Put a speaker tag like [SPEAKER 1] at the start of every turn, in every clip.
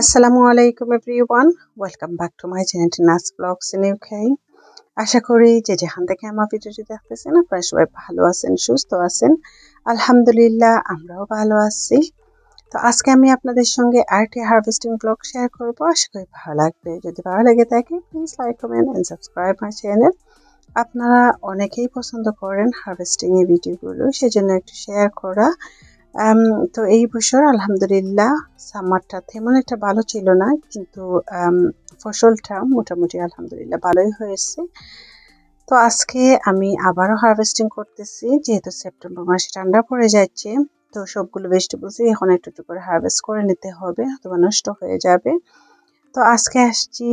[SPEAKER 1] আসসালামু আলাইকুম everyone. Welcome back to my channel Nas blogs in UK আশা করি যে যেখান থেকে আমার ভিডিওটি দেখতেছেন, আপনারা সবাই ভালো আছেন, সুস্থ আছেন। আলহামদুলিল্লাহ, আমরাও ভালো আছি। তো আজকে আমি আপনাদের সঙ্গে আরটি হারভেস্টিং ব্লগ শেয়ার করব। আশা করি ভালো লাগবে। যদি ভালো লাগে থাকে please like comment and subscribe my channel আপনারা অনেকেই পছন্দ করেন হারভেস্টিং এর ভিডিওগুলো, সেজন্য একটু শেয়ার করা। তো এই বছর আলহামদুলিল্লাহ সামারটা তেমন একটা ভালো ছিল না, কিন্তু ফসলটা মোটামুটি আলহামদুলিল্লাহ ভালোই হয়েছে। তো আজকে আমি আবারও হারভেস্টিং করতেছি, যেহেতু সেপ্টেম্বর মাসে ঠান্ডা পড়ে যাচ্ছে, তো সবগুলো ভেজিটেবলসই এখন একটু একটু করে হারভেস্ট করে নিতে হবে, অথবা নষ্ট হয়ে যাবে। তো আজকে আসছি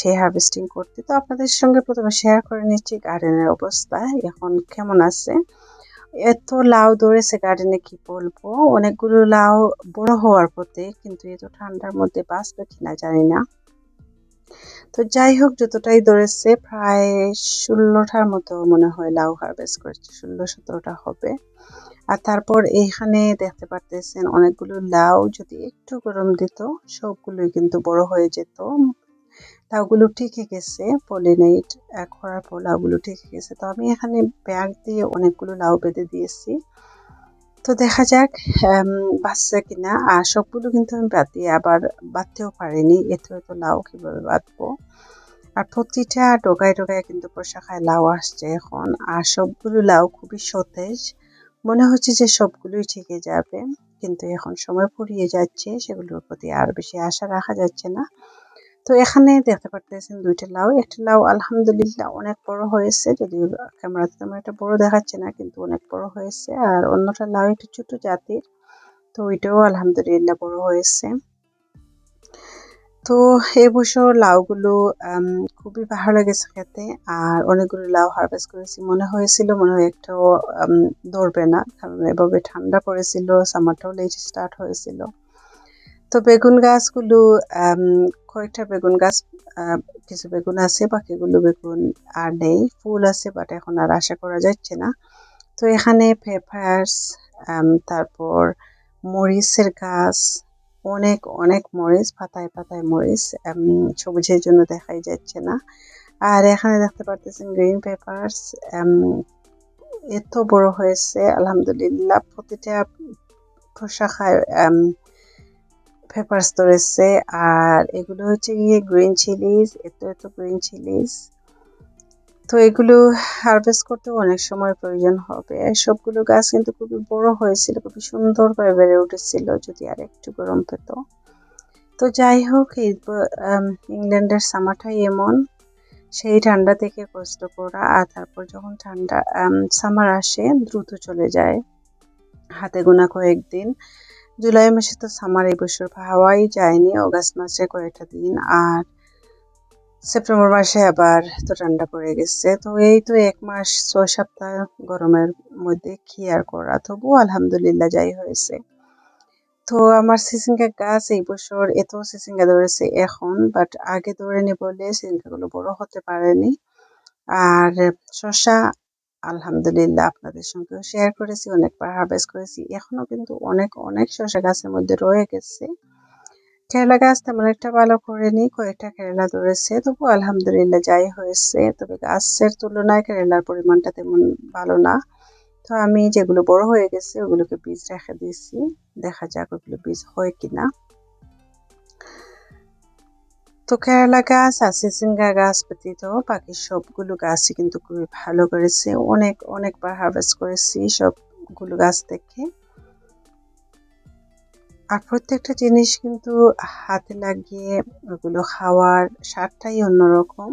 [SPEAKER 1] সেই হারভেস্টিং করতে। তো আপনাদের সঙ্গে প্রথমে শেয়ার করে নিচ্ছি গার্ডেনের অবস্থা, এখন কেমন আছে? এত লাউ ধরেছে গার্ডেনে কি বলব? অনেকগুলো লাউ বড় হওয়ার পথে, কিন্তু এত ঠান্ডার মধ্যে বাঁচবে কিনা জানি না। তো যাই হোক, যতটাই ধরেছে, প্রায় ষোলোটার মতো মনে হয় লাউ হারভেস্ট করেছে, ষোলো সতেরোটা হবে। আর তারপর এইখানে দেখতে পারতেছেন অনেকগুলো লাউ, যদি একটু গরম দিত, সবগুলোই কিন্তু বড় হয়ে যেত। লাউগুলো টিকে গেছে, পলিনেট করার পর লাউগুলো টিকে গেছে। তো আমি এখানে ব্যাগ দিয়ে অনেকগুলো লাউ বেঁধে দিয়েছি। তো দেখা যাক বাচ্চা কিনা। আর সবগুলো কিন্তু আমি দিয়ে আবার বাঁধতেও পারিনি। এত এত লাউ কীভাবে বাঁধবো? আর প্রতিটা ডোগায় ডোগায় কিন্তু পোশাখায় লাউ আসছে এখন। আর সবগুলো লাউ খুবই সতেজ। মনে হচ্ছে যে সবগুলোই ঠিকে যাবে। কিন্তু এখন সময় ফুরিয়ে যাচ্ছে, সেগুলোর প্রতি আর বেশি আশা রাখা যাচ্ছে না। তো এখানে দেখতে পারতেছেন দুইটা লাউ। একটা লাউ আলহামদুলিল্লাহ অনেক বড় হয়েছে যদি ক্যামেরাতে তেমন একটা বড় দেখাচ্ছে না, কিন্তু অনেক বড় হয়েছে। আর অন্যটা লাউ একটু ছোট জাতির, তো ওইটাও আলহামদুলিল্লাহ বড় হয়েছে। তো এবছর লাউগুলো খুবই ভালো লেগেছে খেতে, আর অনেকগুলো লাউ হারভেস্ট করেছি। মনে হয়েছিল, মনে হয় একটাও ধরবে না, কারণ এভাবে ঠান্ডা পড়েছিল সামারটাও লেট স্টার্ট হয়েছিল। তো বেগুন গাছগুলো কয়েকটা বেগুন গাছ কিছু বেগুন আছে, বাকিগুলো বেগুন আর নেই। ফুল আছে বাট এখন আর আশা করা যাচ্ছে না। তো এখানে পেপার্স তারপর মরিচের গাছ, অনেক অনেক মরিচ, পাতায় পাতায় মরিচ সবুজের জন্য দেখাই যাচ্ছে না। আর এখানে দেখতে পারতেছেন গ্রিন পেপার্স এত বড় হয়েছে, আলহামদুলিল্লাহ। প্রতিটা শাখায় পেপার্স ধরেছে, আর এগুলো হচ্ছে গিয়ে গ্রিন চিলিস এত এত গ্রিন চিলিস তো এগুলো হারভেস্ট করতে অনেক সময় প্রয়োজন হবে। সবগুলো গাছ কিন্তু খুবই বড় হয়েছিল, খুবই সুন্দর করে বেড়ে উঠেছিল, যদি আর একটু গরম পেত। তো যাই হোক, এই ইংল্যান্ডের সামারটাই এমন। সেই ঠান্ডা থেকে কষ্ট করা, আর তারপর যখন ঠান্ডা সামার আসে, দ্রুত চলে যায়। হাতে গোনা কয়েকদিন। জুলাই মাসে তো সামার এই বছর হাওয়াই যায়নি, অগাস্ট মাসে কয়েকটা দিন আর সেপ্টেম্বর মাসে আবার তো ঠান্ডা পড়ে গেছে। তো এই তো এক মাস, ছয় সপ্তাহ গরমের মধ্যে কি আর করা? তবুও আলহামদুলিল্লাহ যাই হয়েছে। তো আমার সিসিঙ্গা গাছ এই বছর এত সিসিঙ্গা ধরেছে এখন বাট আগে ধরেনি বলে সিসিঙ্গাগুলো বড় হতে পারেনি। আর শশা আলহামদুলিল্লাহ আপনাদের সঙ্গেও শেয়ার করেছি, অনেকবার হারভেস্ট করেছি। এখনও কিন্তু অনেক অনেক শসা গাছের মধ্যে রয়ে গেছে। কেরালা গাছ তেমন একটা ভালো করেনি, কয়েকটা কেরালা ধরেছে তবু আলহামদুলিল্লাহ যাই হয়েছে। তবে গাছের তুলনায় কেরালার পরিমাণটা তেমন ভালো না। তো আমি যেগুলো বড় হয়ে গেছে, ওগুলোকে বীজ রেখে দিয়েছি। দেখা যাক ওগুলো বীজ হয় কিনা। তো কেরালা গাছ আর সিসিঙ্গা গাছ ব্যতীত বাকি সবগুলো গাছই কিন্তু খুবই ভালো করেছে। অনেক, অনেকবার হারভেস্ট করেছি সবগুলো গাছ থেকে আর প্রত্যেকটা জিনিস কিন্তু হাতে লাগিয়ে ওগুলো খাওয়ার স্বাদটাই অন্যরকম।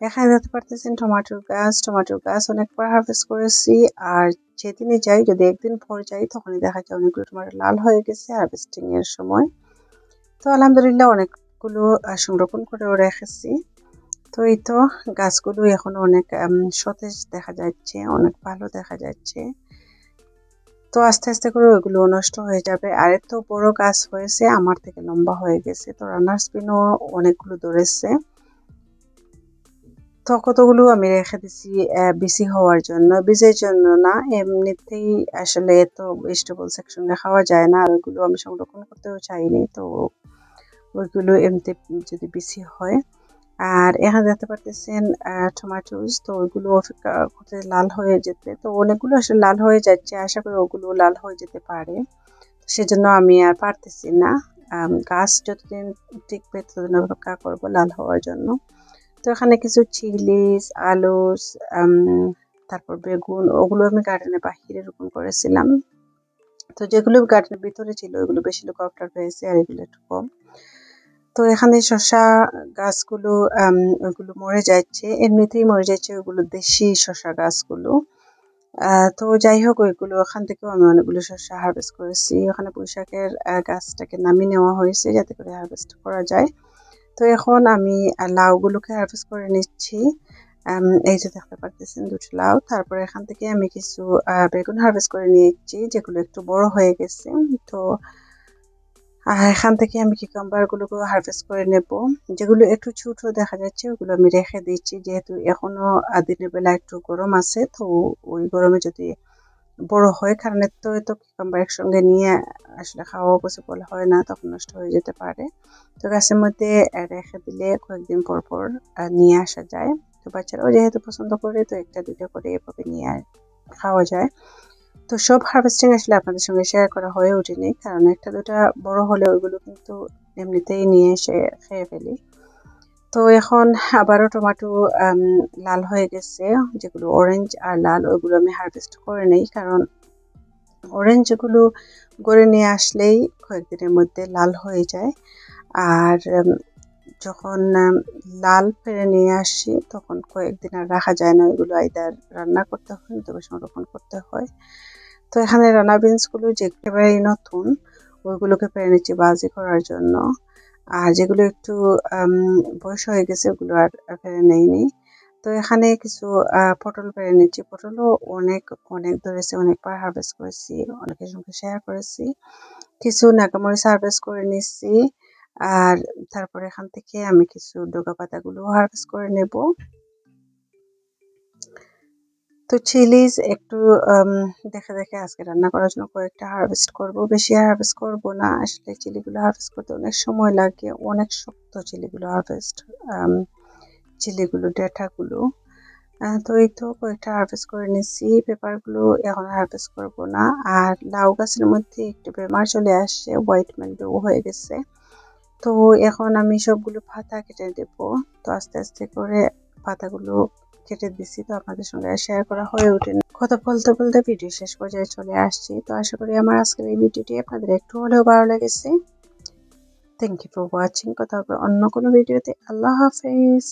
[SPEAKER 1] এখানে দেখতে পারতেছেন টমাটোর গাছ টমাটোর গাছ অনেকবার হারভেস্ট করেছি। আর যেদিনই যাই, যদি একদিন পর যাই, তখনই দেখা যায় অনেকগুলো টমাটো লাল হয়ে গেছে হারভেস্টিং এর সময়। তো আলহামদুলিল্লাহ অনেক গাছগুলো সংরক্ষণ করেও রেখেছি। তো এই তো গাছগুলো এখন অনেক সতেজ দেখা যাচ্ছে, অনেক ভালো দেখা যাচ্ছে। তো আস্তে আস্তে করে ওইগুলো নষ্ট হয়ে যাবে। আর এত বড় গাছ হয়েছে, আমার থেকে লম্বা হয়ে গেছে। তো রানার স্পিনও অনেকগুলো ধরেছে। তো কতগুলো আমি রেখে দিছি বেশি হওয়ার জন্য। বীজের জন্য না, এমনিতেই আসলে এত ভেজিটেবলস একসঙ্গে খাওয়া যায় না। আর ওইগুলো আমি সংরক্ষণ করতেও চাইনি, তো ওইগুলো এমনিতে যদি বেশি হয়। আর এখানে দেখতে পারতেছেন টমাটোস তো ওইগুলো লাল হয়ে যেতে, তো অনেকগুলো আসলে লাল হয়ে যাচ্ছে, আশা করি ওগুলো লাল হয়ে যেতে পারে। সেজন্য আমি আর পারতেছি না। গাছ যতদিন টিকবে, ততদিন অপেক্ষা করব লাল হওয়ার জন্য। তো এখানে কিছু চিলিস আলুস তারপর বেগুন, ওগুলো আমি গার্ডেনের বাহিরে রোপণ করেছিলাম। তো যেগুলো গার্ডেনের ভিতরে ছিল ওগুলো বেশি লোক অপটার হয়েছে আর এগুলো একটু কম। তো এখানে শসা গাছগুলো ওগুলো মরে যাচ্ছে। এমনিতেই মরে যাচ্ছে ওগুলো দেশি শসা গাছগুলো। তো যাই হোক, ওইগুলো ওখান থেকেও আমি অনেকগুলো শস্য হারভেস্ট করেছি। ওখানে পুঁইশাকের গাছটাকে নামিয়ে নেওয়া হয়েছে যাতে করে হারভেস্ট করা যায়। তো এখন আমি লাউগুলোকে হারভেস্ট করে নিচ্ছি। এই যে দেখতে পারতেছেন দুটো লাউ। তারপরে এখান থেকে আমি কিছু বেগুন হারভেস্ট করে নিয়েছি, যেগুলো একটু বড় হয়ে গেছে। তো আর এখান থেকে আমি গুলোকে হারভেস্ট করে নেব। যেগুলো একটু ছোট দেখা যাচ্ছে, ওগুলো আমি রেখে দিচ্ছি। যেহেতু এখনও দিনের বেলা একটু গরম আছে, তো ওই গরমে যদি বড় হয়, কারণ তো তো কিকাম্বার একসঙ্গে নিয়ে আসলে খাওয়া পসিবল হয় না, তখন নষ্ট হয়ে যেতে পারে। তো গাছের মধ্যে রেখে দিলে কয়েকদিন পর পর নিয়ে আসা যায়। তো বাচ্চারাও যেহেতু পছন্দ করে, তো একটা দুটো করে এভাবে নিয়ে খাওয়া যায়। তো সব হারভেস্টিং আসলে আপনাদের সঙ্গে শেয়ার করা হয়ে ওঠেনি। কারণ একটা দুটা বড় হলে ওইগুলো কিন্তু এমনিতেই নিয়ে এসে খেয়ে ফেলি। তো এখন আবারও টমেটো লাল হয়ে গেছে। যেগুলো অরেঞ্জ আর লাল, ওইগুলো আমি হারভেস্ট করে নেই। কারণ অরেঞ্জগুলো গড়ে নিয়ে আসলেই কয়েকদিনের মধ্যে লাল হয়ে যায়। আর যখন লাল পেরে নিয়ে আসি, তখন কয়েকদিন আর রাখা যায় না। ওইগুলো আইদার রান্না করতে হয় তবে সংরক্ষণ করতে হয়। তো এখানে রানা বিনসগুলো যে একেবারেই নতুন, ওইগুলোকে পেরে নিচ্ছি বাজি করার জন্য। আর যেগুলো একটু বয়স হয়ে গেছে, ওগুলো আর পেরে নেইনি। তো এখানে কিছু পটল পেরে নিচ্ছি। পটলও অনেক অনেক ধরেছে অনেকবার হারভেস্ট করেছি, অনেকের সঙ্গে শেয়ার করেছি। কিছু নাগামরিচ হারভেস্ট করে নিচ্ছি। আর তারপরে এখান থেকে আমি কিছু ডোকা পাতাগুলো হারভেস্ট করে নেব। তো চিলিজ একটু দেখে দেখে আজকে রান্না করার জন্য কয়েকটা হারভেস্ট করব। বেশি হারভেস্ট করব না। আসলে চিলিগুলো হারভেস্ট করতে অনেক সময় লাগে। অনেক শক্ত চিলিগুলো হারভেস্ট চিলিগুলো ডেটাগুলো তো এই তো কয়েকটা হারভেস্ট করে নিচ্ছি পেপারগুলো এখন হারভেস্ট করব না। আর লাউ গাছের মধ্যে একটু বেমার চলে আসছে। হোয়াইট ম্যান্ডো হয়ে গেছে। তো এখন আমি সবগুলো পাতা কেটে দেব। তো আস্তে আস্তে করে পাতাগুলো কেটে দিচ্ছি তো আপনাদের সঙ্গে শেয়ার করা হয়ে ওঠেনি। কথা বলতে বলতে ভিডিও শেষ পর্যায়ে চলে আসছি, তো আশা করি আমার আজকের এই ভিডিওটি আপনাদের একটু হলেও ভালো লেগেছে। থ্যাংক ইউ ফর ওয়াচিং কথা হবে অন্য কোনো ভিডিওতে আল্লাহ হাফেজ।